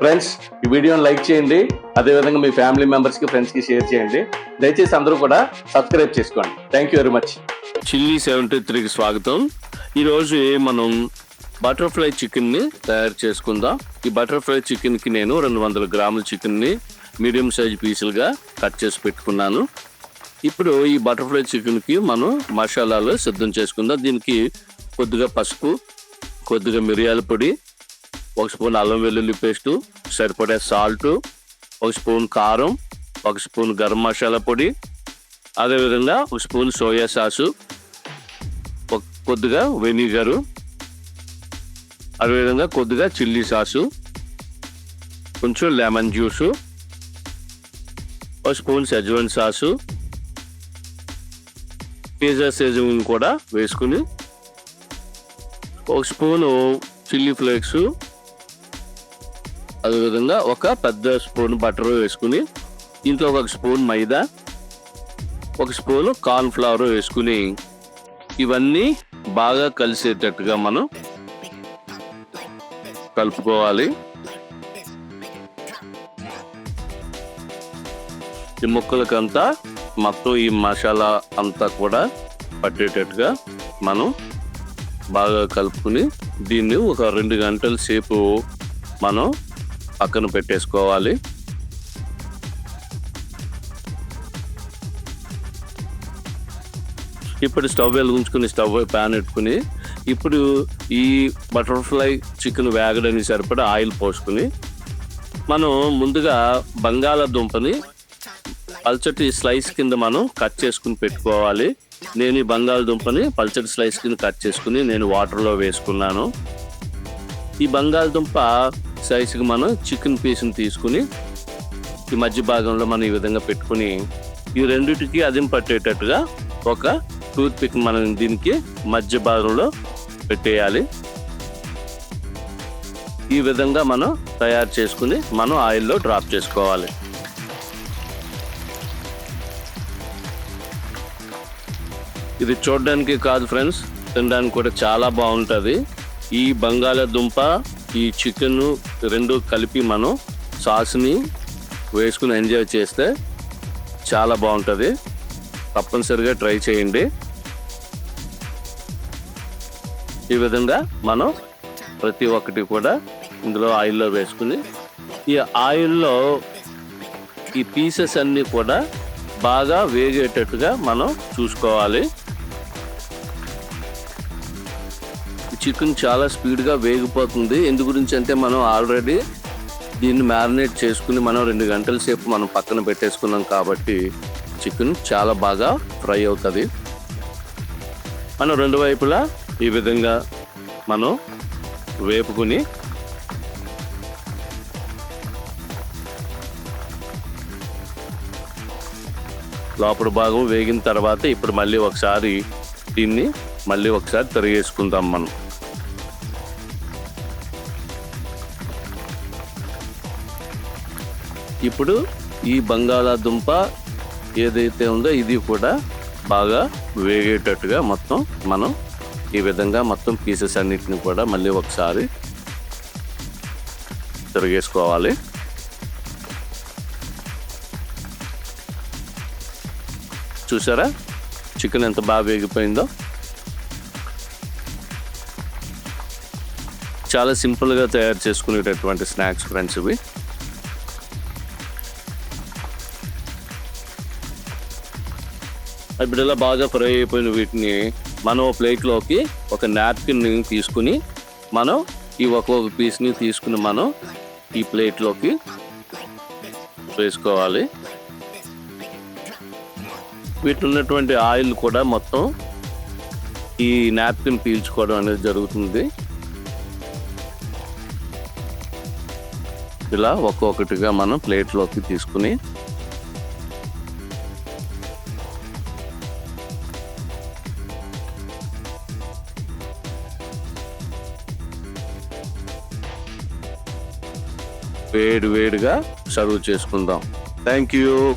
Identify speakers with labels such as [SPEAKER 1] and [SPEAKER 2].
[SPEAKER 1] Friends ఈ వీడియోని like చేయండి. అదేవిధంగా మీ ఫ్యామిలీ మెంబర్స్కి ఫ్రెండ్స్కి షేర్ చేయండి. దయచేసి అందరూ కూడా సబ్స్క్రైబ్ చేసుకోండి. Thank you very much
[SPEAKER 2] chilli seventy త్రీకి స్వాగతం. ఈరోజు మనం బటర్ఫ్లై చికెన్ని తయారు చేసుకుందాం. ఈ బటర్ఫ్లై చికెన్కి నేను రెండు వందల గ్రాముల చికెన్ని మీడియం సైజ్ పీసులుగా కట్ చేసి పెట్టుకున్నాను. ఇప్పుడు ఈ బటర్ఫ్లై చికెన్కి మనం మసాలాలు సిద్ధం చేసుకుందాం. దీనికి కొద్దిగా పసుపు కొద్దిగా మిరియాల పొడి ఒక స్పూన్ అల్లం వెల్లుల్లి పేస్టు సరిపడే సాల్ట్ ఒక స్పూన్ కారం ఒక స్పూన్ గరం మసాలా పొడి అదేవిధంగా ఒక స్పూన్ సోయా సాసు కొద్దిగా వెనిగరు అదేవిధంగా కొద్దిగా చిల్లీ సాసు కొంచెం లెమన్ జ్యూసు ఒక spoon schezwan sauce pizza seasoning కూడా వేసుకుని ఒక స్పూను చిల్లీ ఫ్లేక్స్ అదేవిధంగా ఒక పెద్ద స్పూన్ బటర్ వేసుకుని దీంట్లో ఒక స్పూన్ మైదా ఒక స్పూన్ కార్న్ ఫ్లవర్ వేసుకుని ఇవన్నీ బాగా కలిసేటట్టుగా మనం కలుపుకోవాలి. ఈ ముక్కలకంతా మొత్తం ఈ మసాలా అంతా కూడా పట్టేటట్టుగా మనం బాగా కలుపుకుని దీన్ని ఒక రెండు గంటల సేపు మనం పక్కన పెట్టేసుకోవాలి. ఇప్పుడు స్టవ్ వెలిగించుకుని స్టవ్ ప్యాన్ పెట్టుకుని ఇప్పుడు ఈ బటర్ఫ్లై చికెన్ వేగడానికి సరిపడా ఆయిల్ పోసుకుని మనం ముందుగా బంగాళాదుంపని పల్చటి స్లైస్ కింద మనం కట్ చేసుకుని పెట్టుకోవాలి. నేను ఈ బంగాళదుంపని పల్చటి స్లైస్ కింద కట్ చేసుకుని నేను వాటర్లో వేసుకున్నాను. ఈ బంగాళదుంప సైజుకి మనం చికెన్ పీస్ని తీసుకుని ఈ మధ్య భాగంలో మనం ఈ విధంగా పెట్టుకుని ఈ రెండింటికి అదిం పట్టేటట్టుగా ఒక టూత్ పిక్ మనం దీనికి మధ్య భాగంలో పెట్టేయాలి. ఈ విధంగా మనం తయారు చేసుకుని మనం ఆయిల్లో డ్రాప్ చేసుకోవాలి. ఇది చూడడానికి కాదు ఫ్రెండ్స్ తినడానికి కూడా చాలా బాగుంటుంది. ఈ బంగాళాదుంప ఈ చికెన్ రెండు కలిపి మనం సాస్ని వేసుకుని ఎంజాయ్ చేస్తే చాలా బాగుంటుంది. తప్పనిసరిగా ట్రై చేయండి. ఈ విధంగా మనం ప్రతి ఒక్కటి కూడా ఇందులో ఆయిల్లో వేసుకుని ఈ ఆయిల్లో ఈ పీసెస్ అన్నీ కూడా బాగా వేగేటట్టుగా మనం చూసుకోవాలి. చికెన్ చాలా స్పీడ్గా వేగిపోతుంది. ఎందు గురించి అంటే మనం ఆల్రెడీ దీన్ని మ్యారినేట్ చేసుకుని మనం రెండు గంటల సేపు మనం పక్కన పెట్టేసుకున్నాం కాబట్టి చికెన్ చాలా బాగా ఫ్రై అవుతుంది. మనం రెండు వైపులా ఈ విధంగా మనం వేపుకుని లోపల భాగం వేగిన తర్వాత ఇప్పుడు మళ్ళీ ఒకసారి దీన్ని మళ్ళీ ఒకసారి తరిగేసుకుందాం మనం. ఇప్పుడు ఈ బంగాళాదుంప ఏదైతే ఉందో ఇది కూడా బాగా వేగేటట్టుగా మొత్తం మనం ఈ విధంగా మొత్తం పీసెస్ అన్నిటిని కూడా మళ్ళీ ఒకసారి తిరిగేసుకోవాలి. చూసారా? చికెన్ ఎంత బాగా వేగిపోయిందో? చాలా సింపుల్గా తయారు చేసుకునేటటువంటి స్నాక్స్ ఫ్రెండ్స్ ఇవి. ఇప్పుడు ఇలా బాగా ఫ్రై అయిపోయిన వీటిని మనం ప్లేట్లోకి ఒక నాప్కిన్ తీసుకుని మనం ఈ ఒక్కొక్క పీస్ని తీసుకుని మనం ఈ ప్లేట్లోకి వేసుకోవాలి. వీటిలో ఉన్నటువంటి ఆయిల్ కూడా మొత్తం ఈ నాప్కిన్ పీల్చుకోవడం అనేది జరుగుతుంది. ఇలా ఒక్కొక్కటిగా మనం ప్లేట్లోకి తీసుకుని వేడి వేడిగా సర్వ్ చేసుకుందాం. Thank you